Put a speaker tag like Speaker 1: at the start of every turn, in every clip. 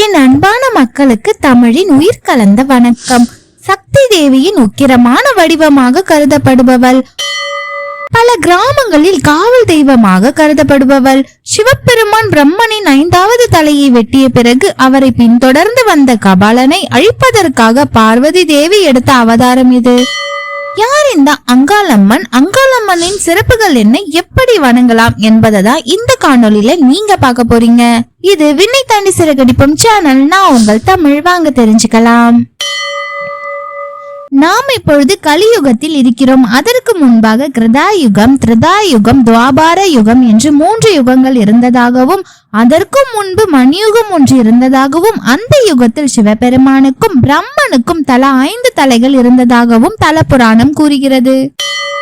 Speaker 1: என் அன்பான மக்களுக்கு தமிழின் உயிர் கலந்த வணக்கம். சக்தி தேவியின் உக்கிரமான வடிவமாக கருதப்படுபவள். பல கிராமங்களில் காவல் தெய்வமாக கருதப்படுபவள். சிவபெருமான் பிரம்மனின் ஐந்தாவது தலையை வெட்டிய பிறகு அவரை பின்தொடர்ந்து வந்த கபாலனை அழிப்பதற்காக பார்வதி தேவி எடுத்த அவதாரம் இது. யார் இந்த அங்காளம்மன்? அங்காளம்மனின் சிறப்புகள் என்ன? எப்படி வணங்கலாம் என்பதை தான் இந்த காணொளியில நீங்க பார்க்க போறீங்க. இது விண்ணை தாண்டி சிறகடிப்பும் சேனல் நான் உங்கள் தமிழ். வாங்க தெரிஞ்சுக்கலாம். நாம் இப்பொழுது கலியுகத்தில் இருக்கிறோம். அதற்கு முன்பாக கிருதாயுகம் திரிதாயுகம் துவாபார யுகம் என்று மூன்று யுகங்கள் இருந்ததாகவும் அதற்கும் முன்பு மணியுகம் ஒன்று இருந்ததாகவும் அந்த யுகத்தில் சிவபெருமானுக்கும் பிரம்மனுக்கும் தலா ஐந்து தலைகள் இருந்ததாகவும் தல புராணம் கூறுகிறது.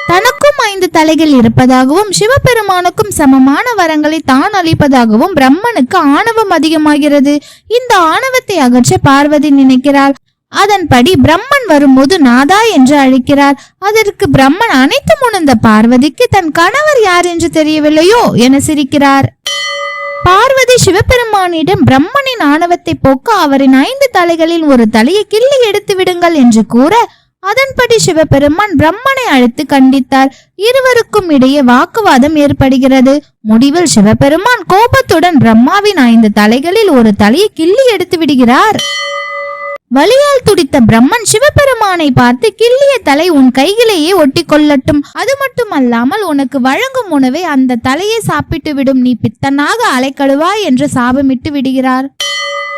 Speaker 1: தனக்கும் ஐந்து தலைகள் இருப்பதாகவும் சிவபெருமானுக்கும் சமமான வரங்களை தான் அளிப்பதாகவும் பிரம்மனுக்கு ஆணவம் அதிகமாகிறது. இந்த ஆணவத்தை அகற்ற பார்வதி நினைக்கிறாள். அதன்படி பிரம்மன் வரும்போது நாதா என்று அழைக்கிறார். அதற்கு பிரம்மன் அனைத்தும் உணர்ந்த பார்வதிக்கு தன் கணவர் யார் என்று தெரியவில்லையோ? என சிரிக்கிறார். பார்வதி சிவபெருமானிடம் பிரம்மனின் ஆணவத்தை போக்க அவரின் ஐந்து தலைகளில் ஒரு தலையை கிள்ளி எடுத்து விடுங்கள் என்று கூற அதன்படி சிவபெருமான் பிரம்மனை அழைத்து கண்டித்தார். இருவருக்கும் இடையே வாக்குவாதம் ஏற்படுகிறது. முடிவில் சிவபெருமான் கோபத்துடன் பிரம்மாவின் ஐந்து தலைகளில் ஒரு தலையை கிள்ளி எடுத்து விடுகிறார். வலியால் துடித்த பிரம்மன் சிவபெருமானை பார்த்து கிள்ளிய தலை உன் கையிலேயே ஒட்டி கொள்ளட்டும் அது மட்டுமல்லாமல் உனக்கு வழங்கும் உணவை அந்த தலையை சாப்பிட்டு விடும் நீ பித்தனாக அலைக்கழுவாய் என்று சாபமிட்டு விடுகிறார்.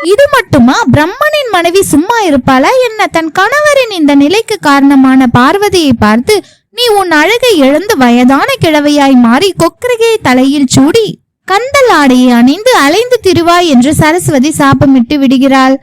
Speaker 1: இது மட்டுமா? பிரம்மனின் மனைவி சும்மா இருப்பாளா என்ன? தன் கணவரின் இந்த நிலைக்கு காரணமான பார்வதியை பார்த்து நீ உன் அழகை இழந்து வயதான கிழவையாய் மாறி கொக்கரகையை தலையில் சூடி கந்தல் ஆடையை அணிந்து அலைந்து திருவாய் என்று சரஸ்வதி சாபமிட்டு விடுகிறாள்.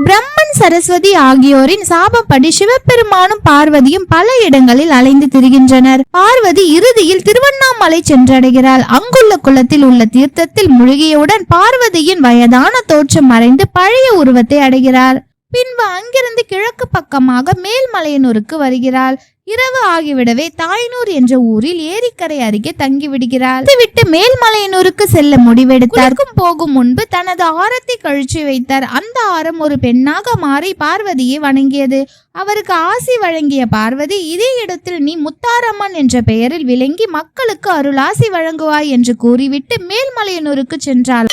Speaker 1: பிரம்மன் சரஸ்வதி ஆகியோரின் சாபப்படி சிவபெருமானும் பார்வதியும் பல இடங்களில் அலைந்து திரிகின்றனர். பார்வதி இறுதியில் திருவண்ணாமலை சென்றடைகிறாள். அங்குள்ள குளத்தில் உள்ள தீர்த்தத்தில் முழுகியவுடன் பார்வதியின் வயதான தோற்றம் மறைந்து பழைய உருவத்தை அடைகிறார். பின்பு அங்கிருந்து கிழக்கு பக்கமாக மேல்மலையனூருக்கு வருகிறாள். இரவு ஆகிவிடவே தாய்னூர் என்ற ஊரில் ஏரிக்கரை அருகே தங்கிவிடுகிறாள். விட்டு மேல்மலையனூருக்கு செல்ல முடிவெடுத்தார். போகும் முன்பு தனது ஆரத்தை கழிச்சு வைத்தார். அந்த ஆரம் ஒரு பெண்ணாக மாறி பார்வதியை வணங்கியது. அவருக்கு ஆசி வழங்கிய பார்வதி இதே இடத்தில் நீ முத்தாரம்மன் என்ற பெயரில் விளங்கி மக்களுக்கு அருளாசி வழங்குவாய் என்று கூறிவிட்டு மேல்மலையனூருக்கு சென்றாள்.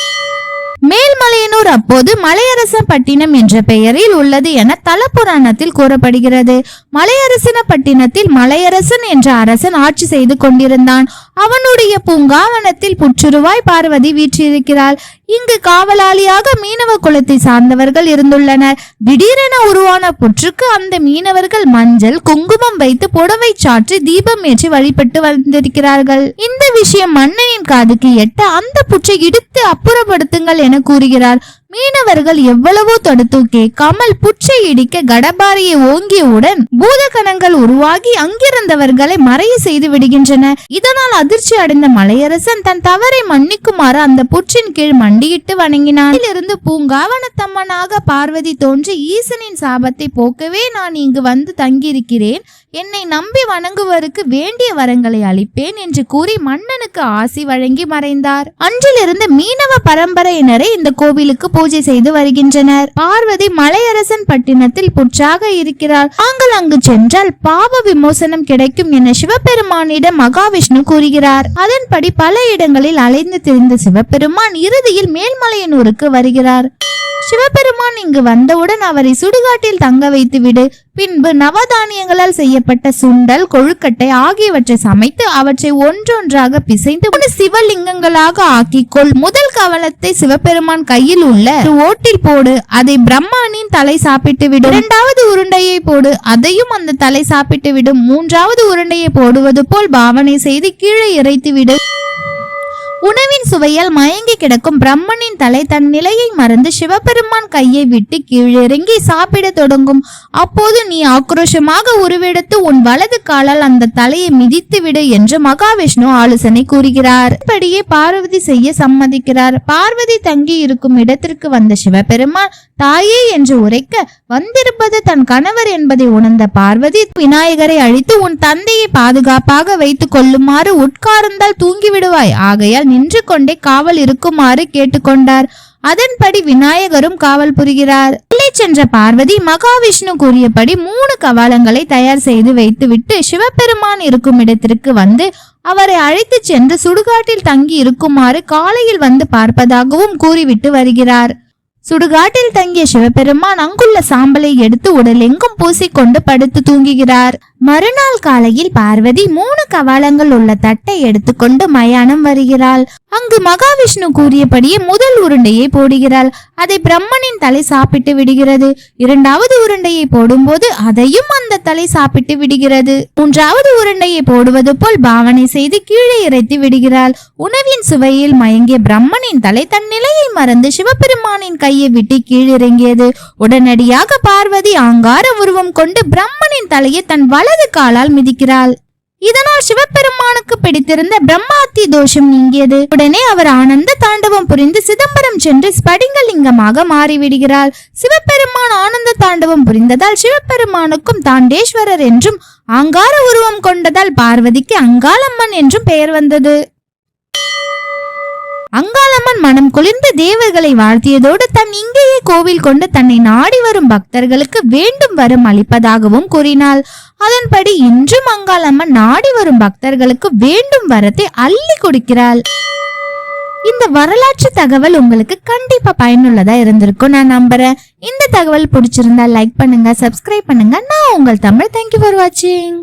Speaker 1: மேல்மலையனூர் அப்போது மலையரசப்பட்டினம் என்ற பெயரில் உள்ளது என தல புராணத்தில் கூறப்படுகிறது. மலையரசன பட்டினத்தில் மலையரசன் என்ற அரசன் ஆட்சி செய்து கொண்டிருந்தான். அவனுடைய பூங்காவனத்தில் புற்றுருவாய் பார்வதி வீற்றிருக்கிறாள். இங்கு காவலாளியாக மீனவ குலத்தை சார்ந்தவர்கள் இருந்துள்ளனர். திடீரென உருவான புற்றுக்கு அந்த மீனவர்கள் மஞ்சள் குங்குமம் வைத்து புடவை சாற்றி தீபம் ஏற்றி வழிபட்டு வந்திருக்கிறார்கள். இந்த விஷயம் மன்னனின் காதுக்கு எட்ட அந்த புற்றை இடித்து அப்புறப்படுத்துங்கள் என கூறுகிறார். மீனவர்கள் எவ்வளவோ தடுத்து கேட்காமல் புற்றை இடிக்க கடபாரியை ஓங்கியவுடன் பூதகணங்கள் உருவாகி அங்கிருந்தவர்களை மறைய செய்து விடுகின்றன. இதனால் அதிர்ச்சி அடைந்த மலையரசன் தன் தவறை மன்னிக்குமாறு அந்த புற்றின் கீழ் மண்டியிட்டு வணங்கினான். இருந்து பூங்காவனத்தம்மனாக பார்வதி தோன்றி ஈசனின் சாபத்தை போக்கவே நான் இங்கு வந்து தங்கியிருக்கிறேன். என்னை நம்பி வணங்குவருக்கு வேண்டிய வரங்களை அளிப்பேன் என்று கூறி மன்னனுக்கு ஆசி வழங்கி மறைந்தார். அன்றிலிருந்து மீனவ பரம்பரையினரே இந்த கோவிலுக்கு பூஜை செய்து வருகின்றனர். பார்வதி மலையரசன் பட்டினத்தில் புற்றாக இருக்கிறார் தாங்கள் அங்கு சென்றால் பாவ விமோசனம் கிடைக்கும் என சிவபெருமானிடம் மகாவிஷ்ணு கூறுகிறார். அதன்படி பல இடங்களில் அலைந்து திரிந்த சிவபெருமான் இறுதியில் மேல்மலையனூருக்கு வருகிறார். சிவபெருமான் இங்கு வந்தவுடன் அவரை சுடுகாட்டில் தங்க வைத்து விடு. பின்பு நவதானியங்களால் செய்யப்பட்ட சுண்டல் கொழுக்கட்டை ஆகியவற்றை சமைத்து அவற்றை ஒன்றொன்றாக பிசைந்து சிவலிங்கங்களாக ஆக்கிக்கொள். முதல் கவலத்தை சிவபெருமான் கையில் உள்ள ஓட்டில் போடு. அதை பிரம்மானின் தலை சாப்பிட்டு விடும். இரண்டாவது உருண்டையை போடு. அதையும் அந்த தலை சாப்பிட்டு விடும். மூன்றாவது உருண்டையை போடுவது போல் பாவனை செய்து கீழே இறைத்து விடு. உணவின் சுவையால் மயங்கி கிடக்கும் பிரம்மனின் தலை தன் நிலையை மறந்து சிவபெருமான் கையை விட்டு கீழிறங்கி சாப்பிட தொடங்கும். அப்போது நீ ஆக்ரோஷமாக உருவெடுத்து உன் வலது காலால் அந்த தலையை மிதித்து விடு என்று மகாவிஷ்ணு ஆலோசனை கூறுகிறார். இப்படியே பார்வதி செய்ய சம்மதிக்கிறார். பார்வதி தங்கி இருக்கும் இடத்திற்கு வந்த சிவபெருமான் தாயே என்று உரைக்க வந்திருப்பது தன் கணவர் என்பதை உணர்ந்த பார்வதி விநாயகரை அழித்து உன் தந்தையை பாதுகாப்பாக வைத்துக் கொள்ளுமாறு உட்கார்ந்தால் தூங்கிவிடுவாய். ஆகையால் நின்று கொண்டே காவல் இருக்குமாறு கேட்டுக்கொண்டார். அதன்படி விநாயகரும் காவல் புரிகிறார். உள்ளே சென்ற பார்வதி மகாவிஷ்ணு கூறியபடி மூணு கவாலங்களை தயார் செய்து வைத்துவிட்டு சிவபெருமான் இருக்கும் இடத்திற்கு வந்து அவரை அழைத்து சென்று சுடுகாட்டில் தங்கி இருக்குமாறு காலையில் வந்து பார்ப்பதாகவும் கூறிவிட்டு வருகிறார். சுடுகாட்டில் தங்கிய சிவபெருமான் அங்குள்ள சாம்பலை எடுத்து உடலெங்கும் பூசிக்கொண்டு படுத்து தூங்குகிறார். மறுநாள் காலையில் பார்வதி மூணு கவாலங்கள் உள்ள தட்டை எடுத்துக்கொண்டு மயானம் வருகிறாள். அங்கு மகாவிஷ்ணு கூறியபடியே முதல் உருண்டையை போடுகிறாள். அதை பிரம்மனின் தலை சாப்பிட்டு விடுகிறது. இரண்டாவது உருண்டையை போடும்போது அதையும் அந்த தலை சாப்பிட்டு விடுகிறது. மூன்றாவது உருண்டையை போடுவது போல் பாவனை செய்து கீழே இறைத்து விடுகிறாள். உணவின் சுவையில் மயங்கிய பிரம்மனின் தலை தன் நிலையை மறந்து சிவபெருமானின் கையை விட்டு கீழிறங்கியது. உடனடியாக பார்வதி ஆங்கார உருவம் கொண்டு பிரம்மனின் தலையை தன் வலது காலால் மிதிக்கிறாள். இதனால் சிவபெருமானுக்கு பிடித்திருந்த பிரம்மாத்தி தோஷம் நீங்கியது. உடனே அவர் ஆனந்த தாண்டவம் புரிந்து சிதம்பரம் சென்று ஸ்படிங்கலிங்கமாக மாறிவிடுகிறாள் சிவபெருமான் ஆனந்த தாண்டவம் புரிந்ததால் சிவபெருமானுக்கும் தாண்டேஸ்வரர் என்றும் ஆங்கார உருவம் கொண்டதால் பார்வதிக்கு அங்காளம்மன் என்றும் பெயர் வந்தது. அங்காளம்மன் மனம் குளிர்ந்து தேவர்களை வாழ்த்தியதோடு தன் இங்கேயே கோவில் கொண்டு தன்னை நாடி வரும் பக்தர்களுக்கு வேண்டும் வரம் அளிப்பதாகவும் கூறினாள். அதன்படி இன்றும் அங்காளம்மன் நாடி வரும் பக்தர்களுக்கு வேண்டும் வரத்தை அள்ளி கொடுக்கிறாள். இந்த வரலாற்று தகவல் உங்களுக்கு கண்டிப்பா பயனுள்ளதா இருந்திருக்கும் நான் நம்புறேன். இந்த தகவல் பிடிச்சிருந்தா லைக் பண்ணுங்க சப்ஸ்கிரைப் பண்ணுங்க. நான் உங்கள் தமிழ். தேங்க்யூ ஃபார் வாட்சிங்